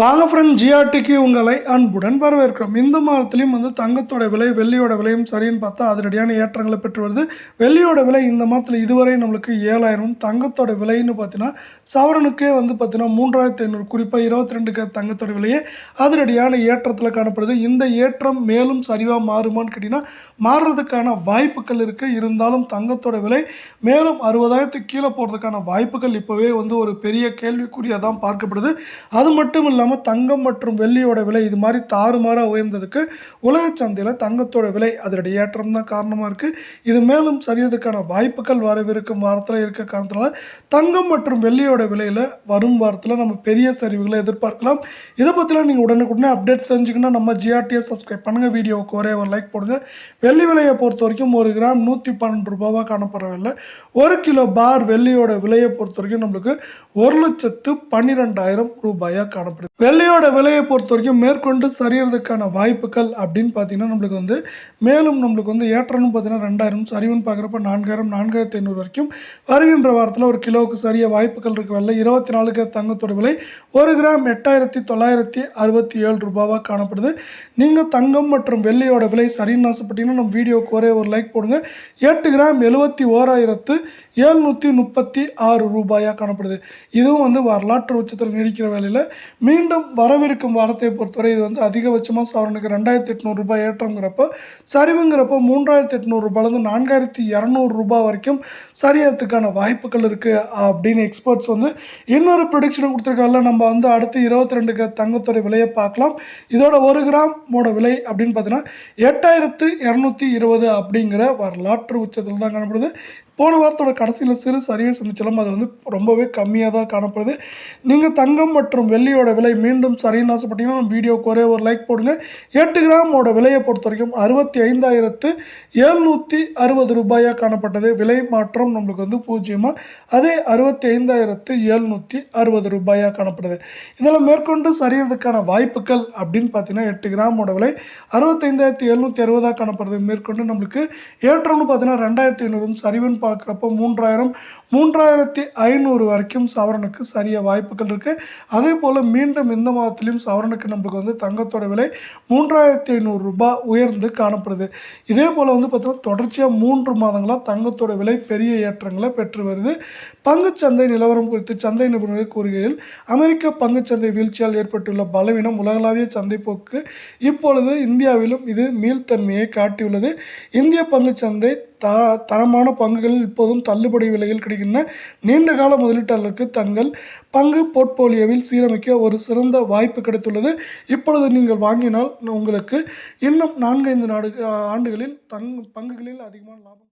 வாங்க ஃப்ரெண்ட் ஜிஆர்டிக்கு உங்களை அன்புடன் வரவேற்கிறோம். இந்த மாதத்துலேயும் வந்து தங்கத்தோட விலை வெள்ளியோட விலையும் சரின்னு பார்த்தா அதிரடியான ஏற்றங்களை பெற்று வருது. வெள்ளியோட விலை இந்த மாதத்தில் இதுவரை நம்மளுக்கு ஏழாயிரம் தங்கத்தோட விலைன்னு பார்த்தீங்கன்னா சவரனுக்கே வந்து பார்த்தீங்கன்னா மூன்றாயிரத்தி ஐநூறு குறிப்பாக இருபத்தி ரெண்டு தங்கத்தோட விலையே அதிரடியான ஏற்றத்தில் காணப்படுது. இந்த ஏற்றம் மேலும் சரிவாக மாறுமான்னு கேட்டிங்கன்னா மாறுறதுக்கான வாய்ப்புகள் இருக்குது இருந்தாலும் தங்கத்தோட விலை மேலும் அறுபதாயிரத்துக்கு கீழே போகிறதுக்கான வாய்ப்புகள் இப்போவே வந்து ஒரு பெரிய கேள்விக்குறியாக தான் பார்க்கப்படுது. அது மட்டும் இல்லாமல் தங்கம் மற்றும் வெள்ளியோட விலை இது மாதிரி தாறுமாறாக உயர்ந்ததுக்கு உலக சந்தையில் தங்கத்தோட விலை அதனுடைய ஏற்றம் தான் காரணமாக இருக்குது இது மேலும் சரியதுக்கான வாய்ப்புகள் வரவிருக்கும் வாரத்தில் இருக்க காரணத்தினால தங்கம் மற்றும் வெள்ளியோட விலையில் வரும் வாரத்தில் நம்ம பெரிய சரிவுகளை எதிர்பார்க்கலாம். இதை பற்றிலாம் நீங்கள் உடனுக்குடனே அப்டேட் செஞ்சுக்கணும் நம்ம ஜிஆர்டிஎஸ் சப்ஸ்கிரைப் பண்ணுங்கள் வீடியோவுக்கு ஒரே ஒரு லைக் போடுங்க. வெள்ளி விலையை பொறுத்த வரைக்கும் ஒரு கிராம் நூற்றி பன்னெண்டு ரூபாவாக காணப்படவில்லை. ஒரு கிலோ பார் வெள்ளியோட விலையை பொறுத்த வரைக்கும் நம்மளுக்கு ஒரு லட்சத்து பன்னிரெண்டாயிரம் ரூபாயாக காணப்படுது. வெள்ளையோட விலையை பொறுத்த வரைக்கும் மேற்கொண்டு சரியறதுக்கான வாய்ப்புகள் அப்படின்னு பார்த்தீங்கன்னா நம்மளுக்கு வந்து மேலும் நம்மளுக்கு வந்து ஏற்றம்னு பார்த்தீங்கன்னா ரெண்டாயிரம் சரிவுன்னு பார்க்குறப்ப நான்காயிரம் நான்காயிரத்தி ஐநூறு வரைக்கும் வருகின்ற வாரத்தில் ஒரு கிலோவுக்கு சரிய வாய்ப்புகள் இருக்கு. வெள்ளை இருபத்தி நாலுக்கு தங்கத்தோட விலை ஒரு கிராம் எட்டாயிரத்தி தொள்ளாயிரத்தி அறுபத்தி ஏழு ரூபாவாக காணப்படுது. நீங்கள் தங்கம் மற்றும் வெள்ளியோட விலை சரின்னு ஆசைப்பட்டீங்கன்னா நம்ம வீடியோவுக்கு ஒரே ஒரு லைக் போடுங்க. எட்டு கிராம் எழுபத்தி ஓராயிரத்து எழுநூற்றி முப்பத்தி ஆறு ரூபாயாக காணப்படுது. இதுவும் வந்து வரலாற்று உச்சத்தில் நீடிக்கிற வேலையில் மீன் மீண்டும் வரவிருக்கும் வாரத்தை பொறுத்தவரை இது வந்து அதிகபட்சமாக சவரனுக்கு ரெண்டாயிரத்தி எட்நூறு ரூபாய் ஏற்றங்கிறப்போ சரிவுங்கிறப்போ மூன்றாயிரத்தி எட்நூறு ரூபாயிலேருந்து நான்காயிரத்தி இரநூறு ரூபாய் வரைக்கும் சரியறதுக்கான வாய்ப்புகள் இருக்குது அப்படின்னு எக்ஸ்பர்ட்ஸ் வந்து இன்னொரு ப்ரொடிக்ஷனும் கொடுத்துருக்காங்கல்ல. நம்ம வந்து அடுத்து இருபத்தி ரெண்டுக்கு தங்கத்தோட விலையை பார்க்கலாம். இதோட ஒரு கிராமோட விலை அப்படின்னு பார்த்தீங்கன்னா எட்டாயிரத்து இரநூத்தி இருபது அப்படிங்கிற வரலாற்று உச்சத்தில் தான் காணப்படுது. போன வாரத்தோட கடைசியில் சிறு சரிவை சந்திச்சாலும் அது வந்து ரொம்பவே கம்மியாக தான் காணப்படுது. நீங்கள் தங்கம் மற்றும் வெள்ளியோட விலை மீண்டும் சரின்னு ஆசைப்பட்டீங்கன்னா நம்ம வீடியோக்கு ஒரே ஒரு லைக் போடுங்க. எட்டு கிராமோட விலையை பொறுத்த வரைக்கும் அறுபத்தி ஐந்தாயிரத்து எழுநூற்றி அறுபது ரூபாயாக காணப்பட்டது. விலை மாற்றம் நம்மளுக்கு வந்து பூஜ்ஜியமாக அதே அறுபத்தி ஐந்தாயிரத்து எழுநூற்றி அறுபது ரூபாயாக காணப்படுது. இதில் மேற்கொண்டு சரியறதுக்கான வாய்ப்புகள் அப்படின்னு பார்த்தீங்கன்னா எட்டு கிராமோட விலை அறுபத்தைந்தாயிரத்தி எழுநூற்றி அறுபதாக காணப்படுது. மேற்கொண்டு நம்மளுக்கு ஏற்றம்னு பார்த்தீங்கன்னா ரெண்டாயிரத்தி ஐநூறும் சரிவுன்னு பார்க்குறப்போ மூன்றாயிரம் மூன்றாயிரத்தி ஐநூறு வரைக்கும் சவரனுக்கு சரிய வாய்ப்புகள் இருக்குது அதே போல் மீண்டும் இந்த மாதத்துலேயும் சவரனுக்கு நம்மளுக்கு வந்து தங்கத்தோட விலை மூன்றாயிரத்தி ஐநூறு ரூபாய் உயர்ந்து காணப்படுது. இதே போல் வந்து பார்த்திங்கன்னா தொடர்ச்சியாக மூன்று மாதங்களாக தங்கத்தோட விலை பெரிய ஏற்றங்களை பெற்று வருது. பங்குச்சந்தை நிலவரம் குறித்து சந்தை நிபுணர்கள் கூறுகையில் அமெரிக்க பங்குச்சந்தை வீழ்ச்சியால் ஏற்பட்டுள்ள பலவீனம் உலகளாவிய சந்தை போக்கு இப்பொழுது இந்தியாவிலும் இது மீள்தன்மையை காட்டியுள்ளது. இந்திய பங்குச்சந்தை த தரமான பங்குகளில் இப்போதும் தள்ளுபடி விலையில் கிடைக்கின்றன. நீண்ட கால முதலீட்டாளருக்கு தங்கள் பங்கு போர்ட்போலியோவில் சீரமைக்க ஒரு சிறந்த வாய்ப்பு கிடைத்துள்ளது. இப்பொழுது நீங்கள் வாங்கினால் உங்களுக்கு இன்னும் நான்கைந்து நாடு ஆண்டுகளில் தங் பங்குகளில் அதிகமான லாபம்